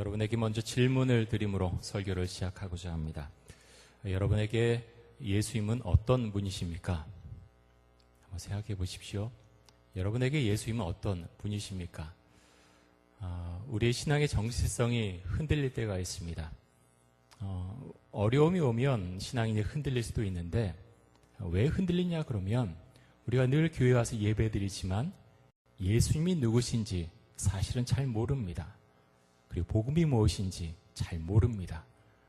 여러분에게 먼저 질문을 드림으로 설교를 시작하고자 합니다. 여러분에게 예수님은 어떤 분이십니까? 한번 생각해 보십시오. 여러분에게 예수님은 어떤 분이십니까? 어, 우리의 신앙의 정체성이 흔들릴 때가 있습니다. 어, 어려움이 오면 신앙이 흔들릴 수도 있는데 왜 흔들리냐 그러면 우리가 늘 교회 와서 예배드리지만 예수님이 누구신지 사실은 잘 모릅니다. 그리고 복음이 무엇인지 잘 모릅니다.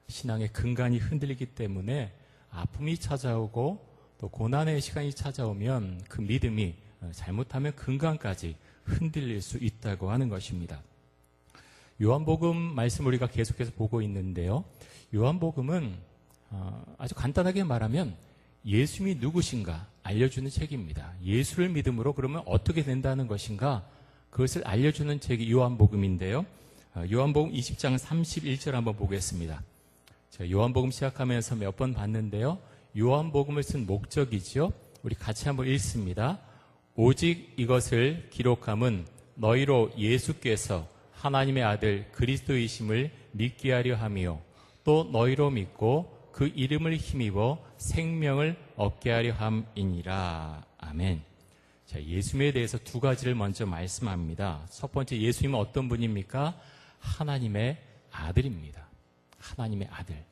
신앙의 근간이 흔들리기 때문에 아픔이 찾아오고 또 고난의 시간이 찾아오면 그 믿음이 잘못하면 근간까지 흔들릴 수 있다고 하는 것입니다. 요한복음 말씀 우리가 계속해서 보고 있는데요. 요한복음은 어, 아주 간단하게 말하면 예수님이 누구신가 알려주는 책입니다. 예수를 믿음으로 그러면 어떻게 된다는 것인가 그것을 알려주는 책이 요한복음인데요. 어, 요한복음 20장 31절 한번 보겠습니다. 요한복음 시작하면서 몇 번 봤는데요. 요한복음을 쓴 목적이죠. 우리 같이 한번 읽습니다. 오직 이것을 기록함은 너희로 예수께서 하나님의 아들 그리스도이심을 믿게 하려 함이요. 또 너희로 믿고 그 이름을 힘입어 생명을 얻게 하려 함이니라. 아멘. 자, 예수님에 대해서 두 가지를 먼저 말씀합니다. 첫 번째 예수님은 어떤 분입니까? 하나님의 아들입니다. 하나님의 아들.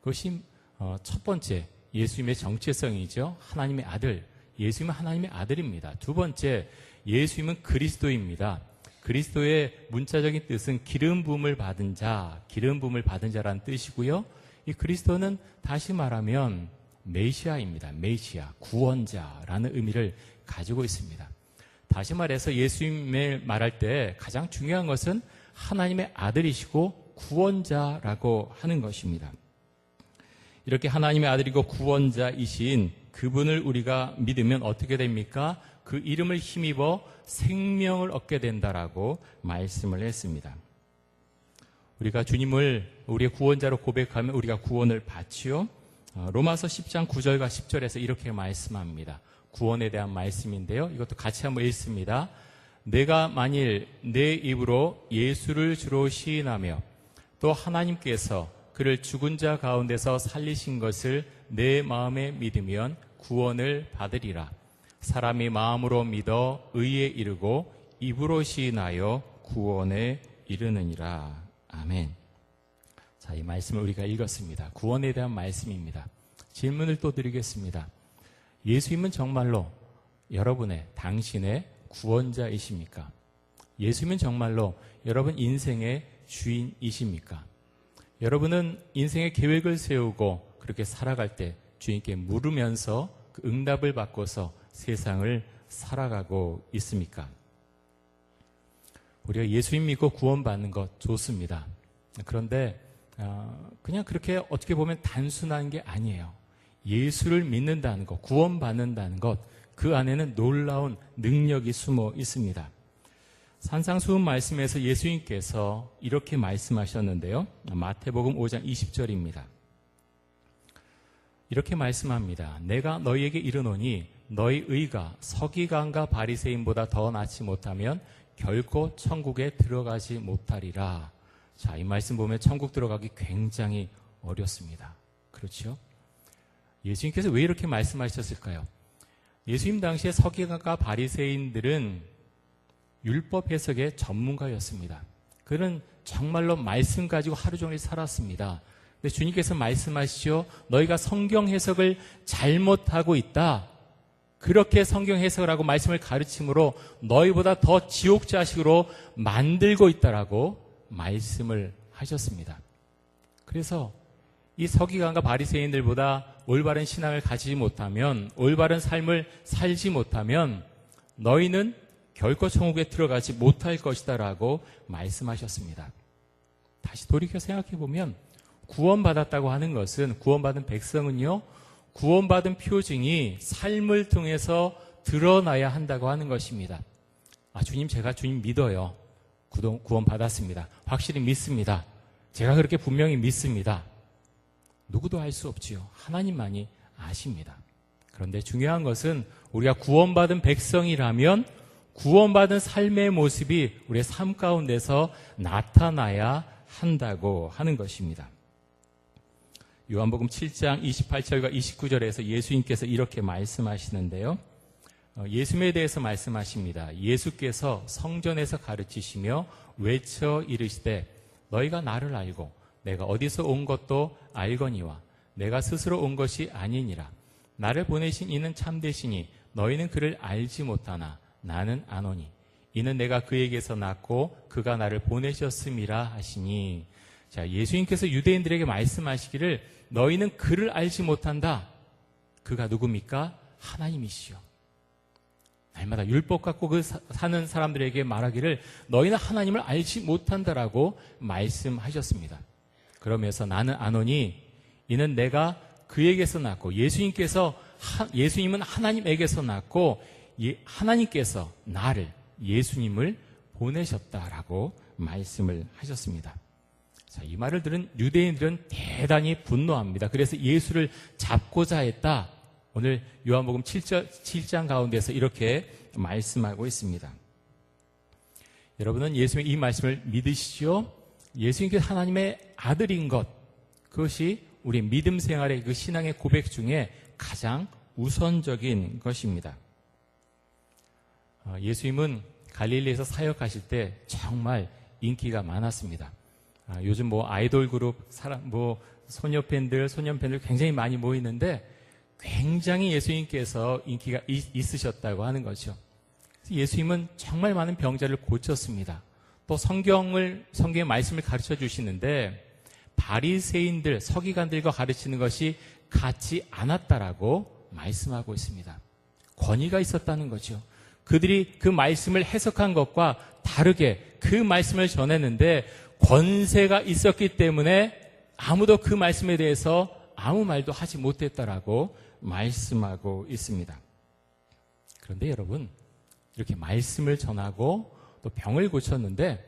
그것이 어, 첫 번째 예수님의 정체성이죠. 하나님의 아들. 예수님은 하나님의 아들입니다. 두 번째 예수님은 그리스도입니다. 그리스도의 문자적인 뜻은 기름 부음을 받은 자, 기름 부음을 받은 자라는 뜻이고요. 이 그리스도는 다시 말하면 메시아입니다. 메시아, 구원자라는 의미를 가지고 있습니다. 다시 말해서 예수님을 말할 때 가장 중요한 것은 하나님의 아들이시고 구원자라고 하는 것입니다. 이렇게 하나님의 아들이고 구원자이신 그분을 우리가 믿으면 어떻게 됩니까? 그 이름을 힘입어 생명을 얻게 된다라고 말씀을 했습니다. 우리가 주님을 우리의 구원자로 고백하면 우리가 구원을 받지요. 어, 로마서 10장 9절과 10절에서 이렇게 말씀합니다. 구원에 대한 말씀인데요. 이것도 같이 한번 읽습니다. 내가 만일 내 입으로 예수를 주로 시인하며 또 하나님께서 그를 죽은 자 가운데서 살리신 것을 내 마음에 믿으면 구원을 받으리라. 사람이 마음으로 믿어 의에 이르고 입으로 시인하여 구원에 이르느니라. 아멘. 자, 이 말씀을 우리가 읽었습니다. 구원에 대한 말씀입니다. 질문을 또 드리겠습니다. 예수님은 정말로 여러분의, 당신의 구원자이십니까? 예수님은 정말로 여러분 인생의 주인이십니까? 여러분은 인생의 계획을 세우고 그렇게 살아갈 때 주님께 물으면서 그 응답을 받고서 세상을 살아가고 있습니까? 우리가 예수님 믿고 구원받는 것 좋습니다. 그런데 어, 그냥 그렇게 어떻게 보면 단순한 게 아니에요. 예수를 믿는다는 것, 구원받는다는 것, 그 안에는 놀라운 능력이 숨어 있습니다. 산상수훈 말씀에서 예수님께서 이렇게 말씀하셨는데요. 마태복음 5장 20절입니다. 이렇게 말씀합니다. 내가 너희에게 이르노니 너희 의가 서기관과 바리새인보다 더 낫지 못하면 결코 천국에 들어가지 못하리라. 자, 이 말씀 보면 천국 들어가기 굉장히 어렵습니다. 그렇죠? 예수님께서 왜 이렇게 말씀하셨을까요? 예수님 당시에 서기관과 바리새인들은 율법 해석의 전문가였습니다. 그는 정말로 말씀 가지고 하루 종일 살았습니다. 근데 주님께서 말씀하시죠. 너희가 성경 해석을 잘못하고 있다. 그렇게 성경 해석을 하고 말씀을 가르침으로 너희보다 더 지옥 자식으로 만들고 있다라고 말씀을 하셨습니다. 그래서 이 서기관과 바리새인들보다 올바른 신앙을 가지지 못하면 올바른 삶을 살지 못하면 너희는 결코 천국에 들어가지 못할 것이다라고 말씀하셨습니다. 다시 돌이켜 생각해 보면 구원받았다고 하는 것은 구원받은 백성은요 구원받은 표징이 삶을 통해서 드러나야 한다고 하는 것입니다. 아, 주님, 제가 주님 믿어요. 구원 받았습니다. 확실히 믿습니다. 제가 그렇게 분명히 믿습니다. 누구도 알 수 없지요. 하나님만이 아십니다. 그런데 중요한 것은 우리가 구원받은 백성이라면 구원받은 삶의 모습이 우리의 삶 가운데서 나타나야 한다고 하는 것입니다. 요한복음 7장 28절과 29절에서 예수님께서 이렇게 말씀하시는데요. 어, 예수님에 대해서 말씀하십니다. 예수께서 성전에서 가르치시며 외쳐 이르시되 너희가 나를 알고 내가 어디서 온 것도 알거니와 내가 스스로 온 것이 아니니라. 나를 보내신 이는 참되시니 너희는 그를 알지 못하나 나는 아노니 이는 내가 그에게서 낳고 그가 나를 보내셨음이라 하시니 자 예수님께서 유대인들에게 말씀하시기를 너희는 그를 알지 못한다. 그가 누굽니까? 하나님이시요. 날마다 율법 갖고 그 사는 사람들에게 말하기를 너희는 하나님을 알지 못한다라고 말씀하셨습니다. 그러면서 나는 아노니 이는 내가 그에게서 낳고 예수님께서 예수님은 하나님에게서 낳고 예, 하나님께서 나를 예수님을 보내셨다라고 말씀을 하셨습니다. 자, 이 말을 들은 유대인들은 대단히 분노합니다. 그래서 예수를 잡고자 했다. 오늘 요한복음 7장, 7장 가운데서 이렇게 말씀하고 있습니다. 여러분은 예수님의 이 말씀을 믿으시죠? 예수님께서 하나님의 아들인 것, 그것이 우리 믿음 생활의 그 신앙의 고백 중에 가장 우선적인 것입니다. 어, 예수님은 갈릴리에서 사역하실 때 정말 인기가 많았습니다. 아, 요즘 뭐 아이돌 그룹 사람 뭐 소녀 팬들 소년 팬들 굉장히 많이 모이는데 굉장히 예수님께서 인기가 있, 으셨다고 하는 거죠. 예수님은 정말 많은 병자를 고쳤습니다. 또 성경을 성경의 말씀을 가르쳐 주시는데 바리새인들 서기관들과 가르치는 것이 같지 않았다라고 말씀하고 있습니다. 권위가 있었다는 거죠. 그들이 그 말씀을 해석한 것과 다르게 그 말씀을 전했는데 권세가 있었기 때문에 아무도 그 말씀에 대해서 아무 말도 하지 못했다라고 말씀하고 있습니다. 그런데 여러분, 이렇게 말씀을 전하고 또 병을 고쳤는데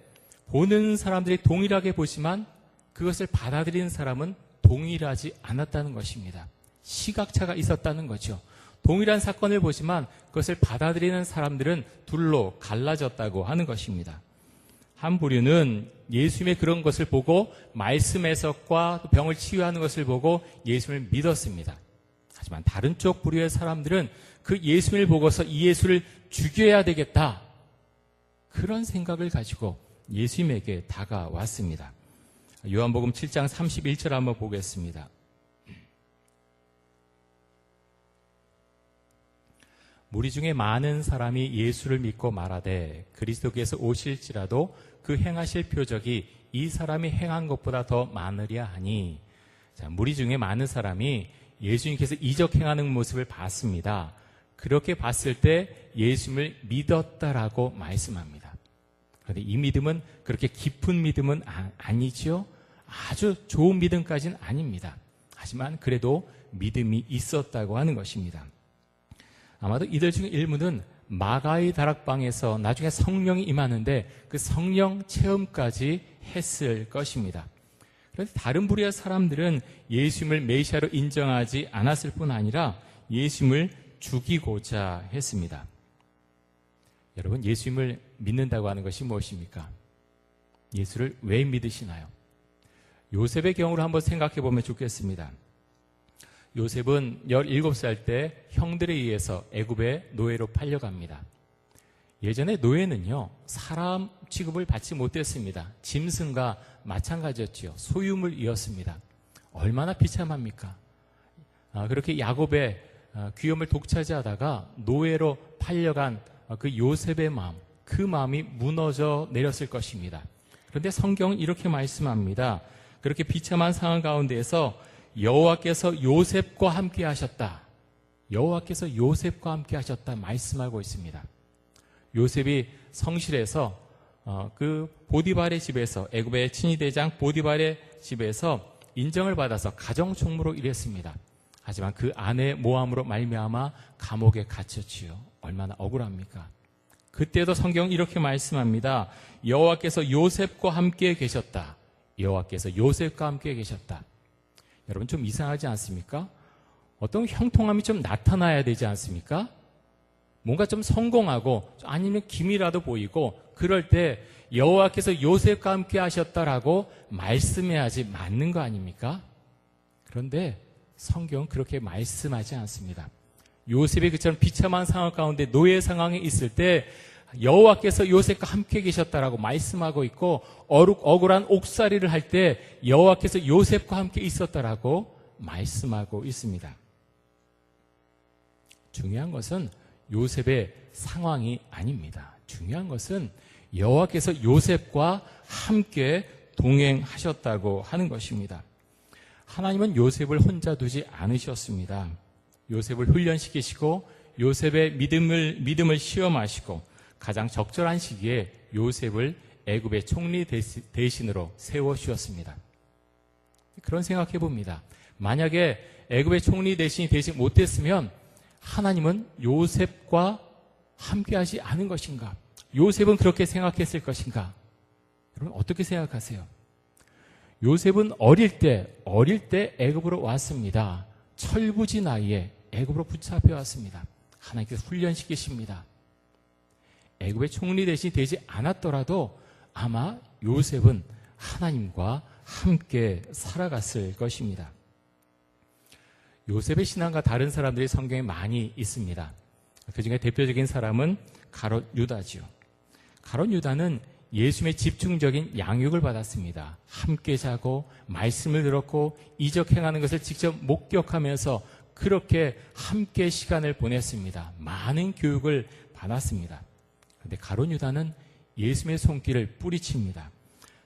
보는 사람들이 동일하게 보지만 그것을 받아들이는 사람은 동일하지 않았다는 것입니다. 시각차가 있었다는 거죠. 동일한 사건을 보지만 그것을 받아들이는 사람들은 둘로 갈라졌다고 하는 것입니다. 한 부류는 예수님의 그런 것을 보고 말씀 해석과 병을 치유하는 것을 보고 예수님을 믿었습니다. 하지만 다른 쪽 부류의 사람들은 그 예수님을 보고서 이 예수를 죽여야 되겠다. 그런 생각을 가지고 예수님에게 다가왔습니다. 요한복음 7장 31절 한번 보겠습니다. 무리 중에 많은 사람이 예수를 믿고 말하되 그리스도께서 오실지라도 그 행하실 표적이 이 사람이 행한 것보다 더 많으랴 하니 자, 무리 중에 많은 사람이 예수님께서 이적 행하는 모습을 봤습니다. 그렇게 봤을 때 예수님을 믿었다라고 말씀합니다. 그런데 이 믿음은 그렇게 깊은 믿음은 아, 니죠 아주 좋은 믿음까지는 아닙니다. 하지만 그래도 믿음이 있었다고 하는 것입니다. 아마도 이들 중 일부는 마가의 다락방에서 나중에 성령이 임하는데 그 성령 체험까지 했을 것입니다. 그런데 다른 부류의 사람들은 예수님을 메시아로 인정하지 않았을 뿐 아니라 예수님을 죽이고자 했습니다. 여러분, 예수님을 믿는다고 하는 것이 무엇입니까? 예수를 왜 믿으시나요? 요셉의 경우를 한번 생각해 보면 좋겠습니다. 요셉은 17살 때 형들에 의해서 애굽의 노예로 팔려갑니다. 예전에 노예는요, 사람 취급을 받지 못했습니다. 짐승과 마찬가지였지요. 소유물이었습니다. 얼마나 비참합니까? 아, 그렇게 야곱의 아, 귀염을 독차지하다가 노예로 팔려간 그 요셉의 마음, 그 마음이 무너져 내렸을 것입니다. 그런데 성경은 이렇게 말씀합니다. 그렇게 비참한 상황 가운데에서 여호와께서 요셉과 함께 하셨다. 여호와께서 요셉과 함께 하셨다 말씀하고 있습니다. 요셉이 성실해서 어, 그 보디발의 집에서 애굽의 친위 대장 보디발의 집에서 인정을 받아서 가정 총무로 일했습니다. 하지만 그 아내 모함으로 말미암아 감옥에 갇혔지요. 얼마나 억울합니까? 그때도 성경 이렇게 말씀합니다. 여호와께서 요셉과 함께 계셨다. 여호와께서 요셉과 함께 계셨다. 여러분 좀 이상하지 않습니까? 어떤 형통함이 좀 나타나야 되지 않습니까? 뭔가 좀 성공하고 아니면 기미라도 보이고 그럴 때 여호와께서 요셉과 함께 하셨다라고 말씀해야지 맞는 거 아닙니까? 그런데 성경은 그렇게 말씀하지 않습니다. 요셉이 그처럼 비참한 상황 가운데 노예 상황에 있을 때 여호와께서 요셉과 함께 계셨다라고 말씀하고 있고 어룩 억울한 옥살이를 할 때 여호와께서 요셉과 함께 있었다라고 말씀하고 있습니다. 중요한 것은 요셉의 상황이 아닙니다. 중요한 것은 여호와께서 요셉과 함께 동행하셨다고 하는 것입니다. 하나님은 요셉을 혼자 두지 않으셨습니다. 요셉을 훈련시키시고 요셉의 믿음을 믿음을 시험하시고 가장 적절한 시기에 요셉을 애굽의 총리 대신으로 세워 주셨습니다. 그런 생각해 봅니다. 만약에 애굽의 총리 대신이 되지 못했으면 하나님은 요셉과 함께하지 않은 것인가? 요셉은 그렇게 생각했을 것인가? 여러분 어떻게 생각하세요? 요셉은 어릴 때 어릴 때 애굽으로 왔습니다. 철부지 나이에 애굽으로 붙잡혀 왔습니다. 하나님께서 훈련시키십니다. 애굽의 총리 대신이 되지 않았더라도 아마 요셉은 하나님과 함께 살아갔을 것입니다. 요셉의 신앙과 다른 사람들이 성경에 많이 있습니다. 그 중에 대표적인 사람은 가롯 유다지요. 가롯 유다는 예수님의 집중적인 양육을 받았습니다. 함께 자고 말씀을 들었고 이적 행하는 것을 직접 목격하면서 그렇게 함께 시간을 보냈습니다. 많은 교육을 받았습니다. 그런데 가론 유다는 예수님의 손길을 뿌리칩니다.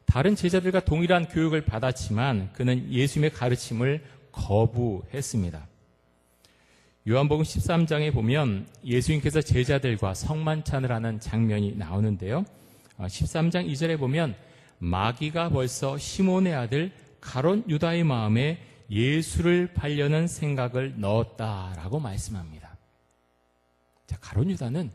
다른 제자들과 동일한 교육을 받았지만 그는 예수님의 가르침을 거부했습니다. 요한복음 13장에 보면 예수님께서 제자들과 성만찬을 하는 장면이 나오는데요. 13장 어, 2절에 보면 마귀가 벌써 시몬의 아들 가론 유다의 마음에 예수를 팔려는 생각을 넣었다라고 말씀합니다. 자, 가론 유다는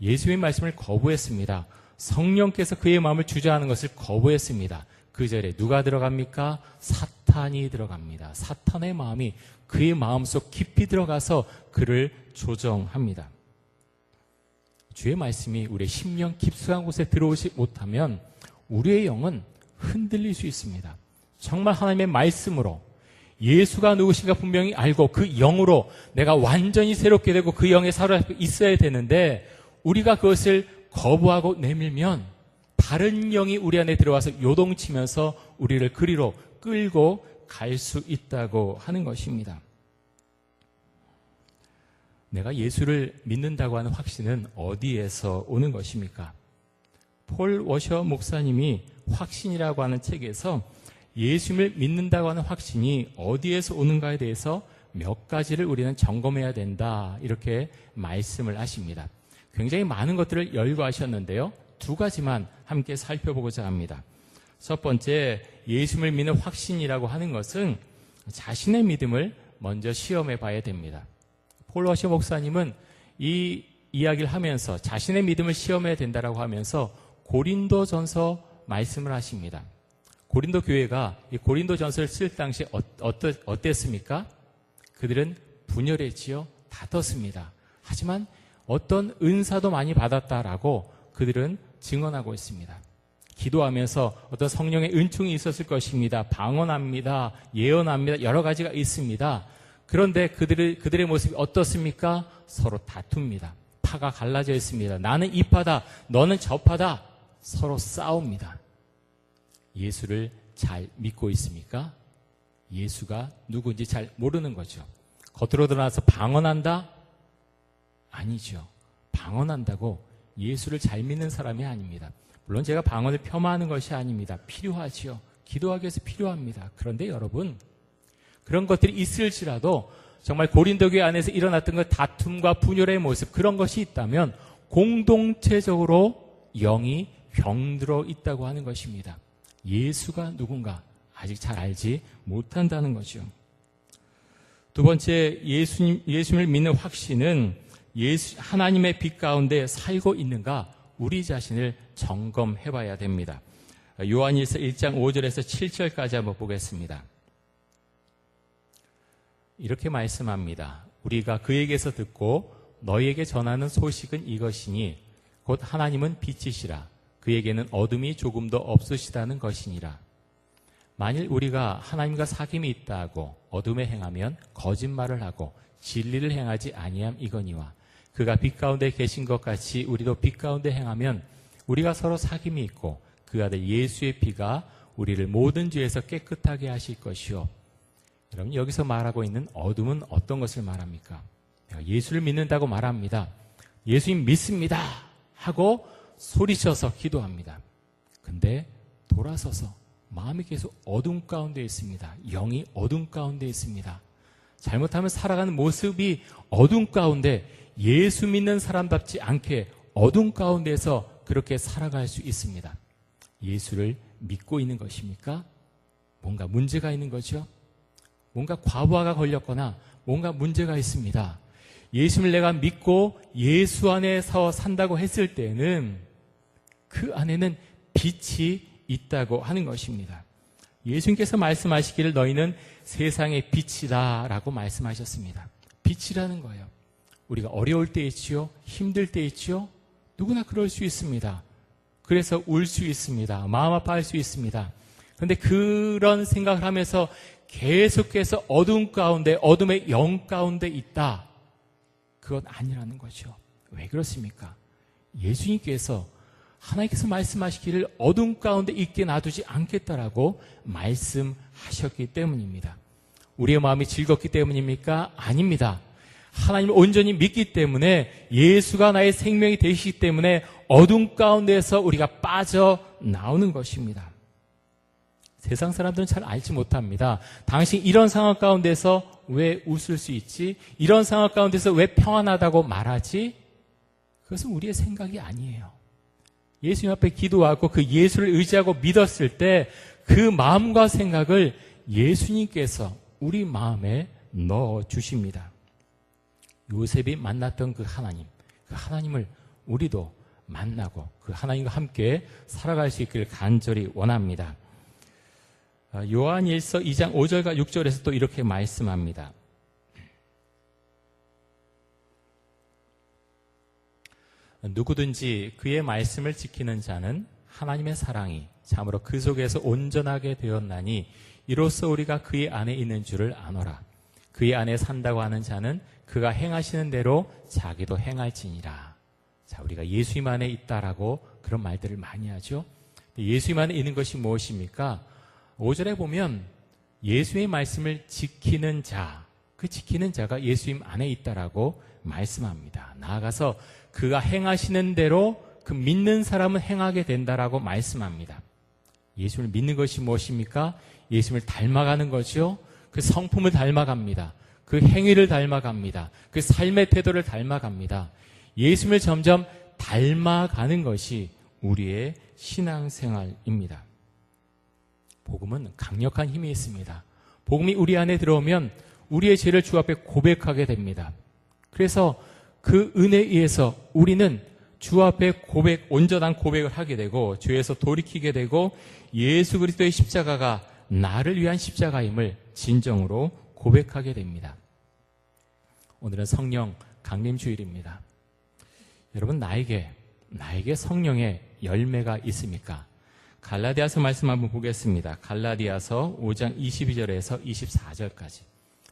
예수의 말씀을 거부했습니다. 성령께서 그의 마음을 주저하는 것을 거부했습니다. 그 절에 누가 들어갑니까? 사탄이 들어갑니다. 사탄의 마음이 그의 마음속 깊이 들어가서 그를 조정합니다. 주의 말씀이 우리의 심령 깊숙한 곳에 들어오지 못하면 우리의 영은 흔들릴 수 있습니다. 정말 하나님의 말씀으로 예수가 누구신가 분명히 알고 그 영으로 내가 완전히 새롭게 되고 그 영에 살아 있어야 되는데 우리가 그것을 거부하고 내밀면 다른 영이 우리 안에 들어와서 요동치면서 우리를 그리로 끌고 갈 수 있다고 하는 것입니다. 내가 예수를 믿는다고 하는 확신은 어디에서 오는 것입니까? 폴 워셔 목사님이 확신이라고 하는 책에서 예수님을 믿는다고 하는 확신이 어디에서 오는가에 대해서 몇 가지를 우리는 점검해야 된다. 이렇게 말씀을 하십니다. 굉장히 많은 것들을 열거하셨는데요. 두 가지만 함께 살펴보고자 합니다. 첫 번째, 예수님을 믿는 확신이라고 하는 것은 자신의 믿음을 먼저 시험해 봐야 됩니다. 폴워시 목사님은 이 이야기를 하면서 자신의 믿음을 시험해야 된다라고 하면서 고린도 전서 말씀을 하십니다. 고린도 교회가 이 고린도 전서를 쓸 당시 어, 어떠, 어땠습니까? 그들은 분열했지요. 다퉜습니다. 하지만 어떤 은사도 많이 받았다라고 그들은 증언하고 있습니다. 기도하면서 어떤 성령의 은총이 있었을 것입니다. 방언합니다. 예언합니다. 여러 가지가 있습니다. 그런데 그들의, 그들의 모습이 어떻습니까? 서로 다툽니다. 파가 갈라져 있습니다. 나는 이 파다, 너는 저 파다. 서로 싸웁니다. 예수를 잘 믿고 있습니까? 예수가 누구인지 잘 모르는 거죠. 겉으로 드러나서 방언한다? 아니죠. 방언한다고 예수를 잘 믿는 사람이 아닙니다. 물론 제가 방언을 폄하하는 것이 아닙니다. 필요하지요. 기도하기 위해서 필요합니다. 그런데 여러분, 그런 것들이 있을지라도 정말 고린도교회 안에서 일어났던 그 다툼과 분열의 모습, 그런 것이 있다면 공동체적으로 영이 병들어 있다고 하는 것입니다. 예수가 누군가 아직 잘 알지 못한다는 거죠. 두 번째, 예수님, 예수님을 믿는 확신은 예수, 하나님의 빛 가운데 살고 있는가 우리 자신을 점검해 봐야 됩니다. 요한일서 1장 5절에서 7절까지 한번 보겠습니다. 이렇게 말씀합니다. 우리가 그에게서 듣고 너희에게 전하는 소식은 이것이니 곧 하나님은 빛이시라 그에게는 어둠이 조금도 없으시다는 것이니라. 만일 우리가 하나님과 사귐이 있다고 어둠에 행하면 거짓말을 하고 진리를 행하지 아니함 이거니와 그가 빛 가운데 계신 것 같이 우리도 빛 가운데 행하면 우리가 서로 사귐이 있고 그 아들 예수의 피가 우리를 모든 죄에서 깨끗하게 하실 것이요. 여러분 여기서 말하고 있는 어둠은 어떤 것을 말합니까? 예수를 믿는다고 말합니다. 예수님 믿습니다. 하고 소리쳐서 기도합니다. 근데 돌아서서 마음이 계속 어둠 가운데 있습니다. 영이 어둠 가운데 있습니다. 잘못하면 살아가는 모습이 어둠 가운데 예수 믿는 사람답지 않게 어둠 가운데서 그렇게 살아갈 수 있습니다. 예수를 믿고 있는 것입니까? 뭔가 문제가 있는 거죠? 뭔가 과부하가 걸렸거나 뭔가 문제가 있습니다. 예수를 내가 믿고 예수 안에서 산다고 했을 때는 그 안에는 빛이 있다고 하는 것입니다. 예수님께서 말씀하시기를 너희는 세상의 빛이다 라고 말씀하셨습니다. 빛이라는 거예요. 우리가 어려울 때 있지요? 힘들 때 있지요? 누구나 그럴 수 있습니다. 그래서 울 수 있습니다. 마음 아파할 수 있습니다. 그런데 그런 생각을 하면서 계속해서 어둠 가운데, 어둠의 영 가운데 있다. 그건 아니라는 거죠. 왜 그렇습니까? 예수님께서 하나님께서 말씀하시기를 어둠 가운데 있게 놔두지 않겠다라고 말씀하셨기 때문입니다. 우리의 마음이 즐겁기 때문입니까? 아닙니다. 하나님을 온전히 믿기 때문에 예수가 나의 생명이 되시기 때문에 어둠 가운데서 우리가 빠져 나오는 것입니다. 세상 사람들은 잘 알지 못합니다. 당신 이런 상황 가운데서 왜 웃을 수 있지? 이런 상황 가운데서 왜 평안하다고 말하지? 그것은 우리의 생각이 아니에요. 예수님 앞에 기도하고 그 예수를 의지하고 믿었을 때 그 마음과 생각을 예수님께서 우리 마음에 넣어 주십니다. 요셉이 만났던 그 하나님, 그 하나님을 우리도 만나고 그 하나님과 함께 살아갈 수 있기를 간절히 원합니다. 아, 요한 1서 2장 5절과 6절에서 또 이렇게 말씀합니다. 누구든지 그의 말씀을 지키는 자는 하나님의 사랑이 참으로 그 속에서 온전하게 되었나니 이로써 우리가 그의 안에 있는 줄을 아노라. 그의 안에 산다고 하는 자는 그가 행하시는 대로 자기도 행할지니라. 자, 우리가 예수님 안에 있다라고 그런 말들을 많이 하죠. 예수님 안에 있는 것이 무엇입니까? 5절에 보면 예수의 말씀을 지키는 자, 그 지키는 자가 예수님 안에 있다라고 말씀합니다. 나아가서 그가 행하시는 대로 그 믿는 사람은 행하게 된다라고 말씀합니다. 예수를 믿는 것이 무엇입니까? 예수를 닮아가는 거죠. 그 성품을 닮아갑니다. 그 행위를 닮아갑니다. 그 삶의 태도를 닮아갑니다. 예수를 점점 닮아가는 것이 우리의 신앙생활입니다. 복음은 강력한 힘이 있습니다. 복음이 우리 안에 들어오면 우리의 죄를 주 앞에 고백하게 됩니다. 그래서 그 은혜에 의해서 우리는 주 앞에 고백, 온전한 고백을 하게 되고 죄에서 돌이키게 되고 예수 그리스도의 십자가가 나를 위한 십자가임을 진정으로 고백하게 됩니다. 오늘은 성령 강림 주일입니다. 여러분 나에게 나에게 성령의 열매가 있습니까? 갈라디아서 말씀 한번 보겠습니다. 갈라디아서 5장 22절에서 24절까지.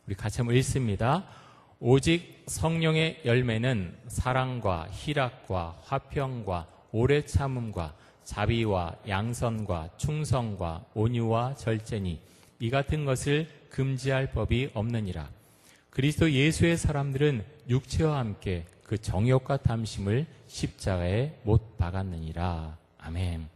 우리 같이 한번 읽습니다. 오직 성령의 열매는 사랑과 희락과 화평과 오래 참음과 자비와 양선과 충성과 온유와 절제니 이 같은 것을 금지할 법이 없느니라. 그리스도 예수의 사람들은 육체와 함께 그 정욕과 탐심을 십자가에 못 박았느니라. 아멘.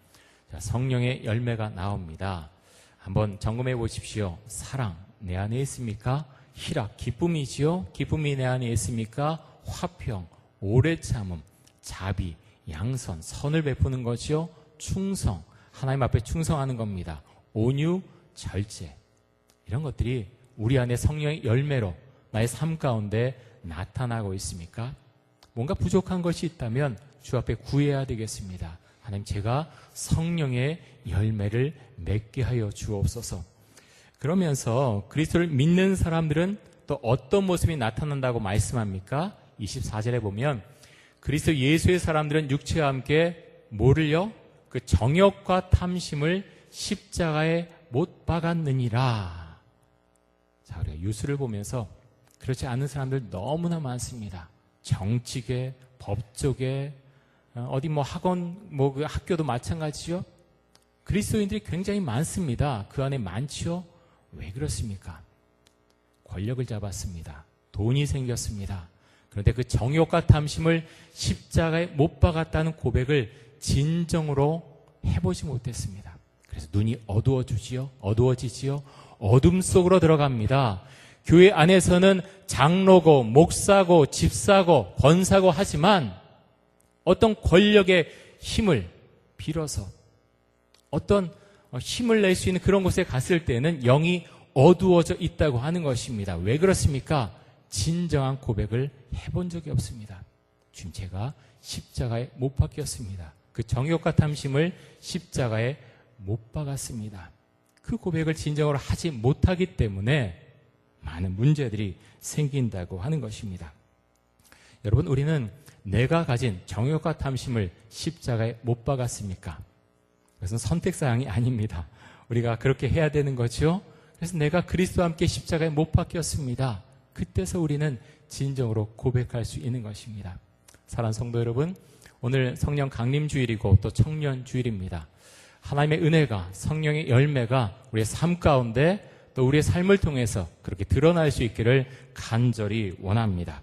자, 성령의 열매가 나옵니다. 한번 점검해 보십시오. 사랑, 내 안에 있습니까? 희락, 기쁨이지요? 기쁨이 내 안에 있습니까? 화평, 오래 참음, 자비, 양선, 선을 베푸는 것이요? 충성, 하나님 앞에 충성하는 겁니다. 온유, 절제. 이런 것들이 우리 안에 성령의 열매로 나의 삶 가운데 나타나고 있습니까? 뭔가 부족한 것이 있다면 주 앞에 구해야 되겠습니다. 하나님 제가 성령의 열매를 맺게 하여 주옵소서. 그러면서 그리스도를 믿는 사람들은 또 어떤 모습이 나타난다고 말씀합니까? 24절에 보면 그리스도 예수의 사람들은 육체와 함께 뭐를요? 그 정욕과 탐심을 십자가에 못 박았느니라. 자, 우리가 유수를 보면서 그렇지 않은 사람들 너무나 많습니다. 정치계, 법조계, 어, 어디 뭐 학원, 뭐 그 학교도 마찬가지죠. 그리스도인들이 굉장히 많습니다. 그 안에 많지요? 왜 그렇습니까? 권력을 잡았습니다. 돈이 생겼습니다. 그런데 그 정욕과 탐심을 십자가에 못 박았다는 고백을 진정으로 해보지 못했습니다. 그래서 눈이 어두워지지요? 어두워지지요? 어둠 속으로 들어갑니다. 교회 안에서는 장로고, 목사고, 집사고, 권사고 하지만 어떤 권력의 힘을 빌어서 어떤 힘을 낼 수 있는 그런 곳에 갔을 때는 영이 어두워져 있다고 하는 것입니다. 왜 그렇습니까? 진정한 고백을 해본 적이 없습니다. 주님 제가 십자가에 못 박혔습니다. 그 정욕과 탐심을 십자가에 못 박았습니다. 그 고백을 진정으로 하지 못하기 때문에 많은 문제들이 생긴다고 하는 것입니다. 여러분, 우리는 내가 가진 정욕과 탐심을 십자가에 못 박았습니까? 그것은 선택사항이 아닙니다. 우리가 그렇게 해야 되는 거죠. 그래서 내가 그리스도와 함께 십자가에 못 박혔습니다. 그때서 우리는 진정으로 고백할 수 있는 것입니다. 사랑 성도 여러분, 오늘 성령 강림 주일이고 또 청년 주일입니다. 하나님의 은혜가 성령의 열매가 우리의 삶 가운데 또 우리의 삶을 통해서 그렇게 드러날 수 있기를 간절히 원합니다.